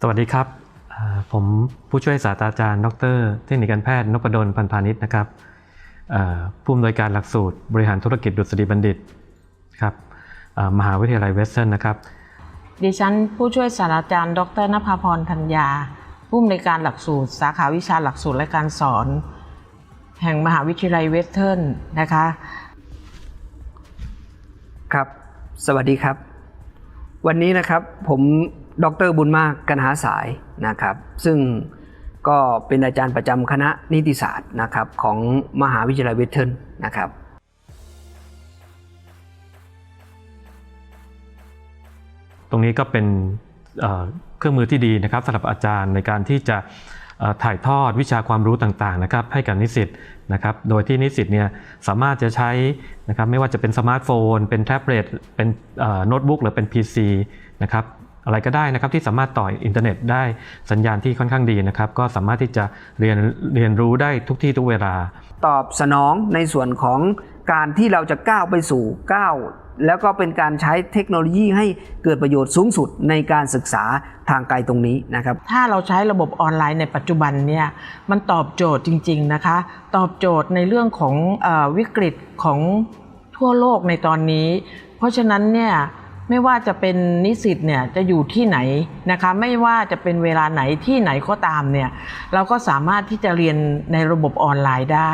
สวัสดีครับอ่าผมผู้ช่วยศาสตราจารย์ ดร เทคนิคการแพทย์นพดลพันพาณิชย์นะครับอ่าผู้อำนวยการหลักสูตรบริหารธุรกิจดุษฎีบัณฑิตครับอ่ามหาวิทยาลัยเวสเทิร์นนะครับ ดิฉันผู้ช่วยศาสตราจารย์ ดรนภาพรธัญญา ผู้อำนวยการหลักสูตร สาขาวิชาหลักสูตรและการสอน แห่งมหาวิทยาลัยเวสเทิร์นนะคะ ครับ สวัสดีครับ วันนี้นะครับผม ดรบุญมากกันหาสายนะครับ ซึ่งก็เป็นอาจารย์ประจำคณะนิติศาสตร์นะครับของมหาวิทยาลัยเวทเทิร์นนะครับตรงนี้ก็เป็นเครื่องมือที่ดีนะครับสำหรับอาจารย์ในการที่จะถ่ายทอดวิชาความรู้ต่างๆนะครับให้กับนิสิตนะครับโดยที่นิสิตเนี่ยสามารถจะใช้นะครับไม่ว่าจะเป็นสมาร์ทโฟน เป็นแท็บเล็ตเป็นโน้ตบุ๊กหรือเป็น PC นะครับ อะไรก็ได้นะครับที่สามารถต่ออินเทอร์เน็ตได้สัญญาณที่ค่อนข้างดีนะครับก็สามารถที่จะเรียนเรียนรู้ได้ทุกที่ทุกเวลา ตอบสนองในส่วนของการที่เราจะก้าวไปสู่ก้าวแล้วก็เป็นการใช้เทคโนโลยีให้เกิดประโยชน์สูงสุดในการศึกษาทางไกลตรงนี้นะครับ ถ้าเราใช้ระบบออนไลน์ในปัจจุบันเนี่ยมันตอบโจทย์จริง ๆนะคะ ตอบโจทย์ในเรื่องของอวิกฤตของทั่วโลกในตอนนี้ เพราะฉะนั้นเนี่ย ไม่ว่าจะเป็นนิสิตเนี่ยจะอยู่ที่ไหนนะคะไม่ว่าจะเป็นเวลาไหนที่ไหนก็ตามเนี่ยเราก็สามารถที่จะเรียนในระบบออนไลน์ได้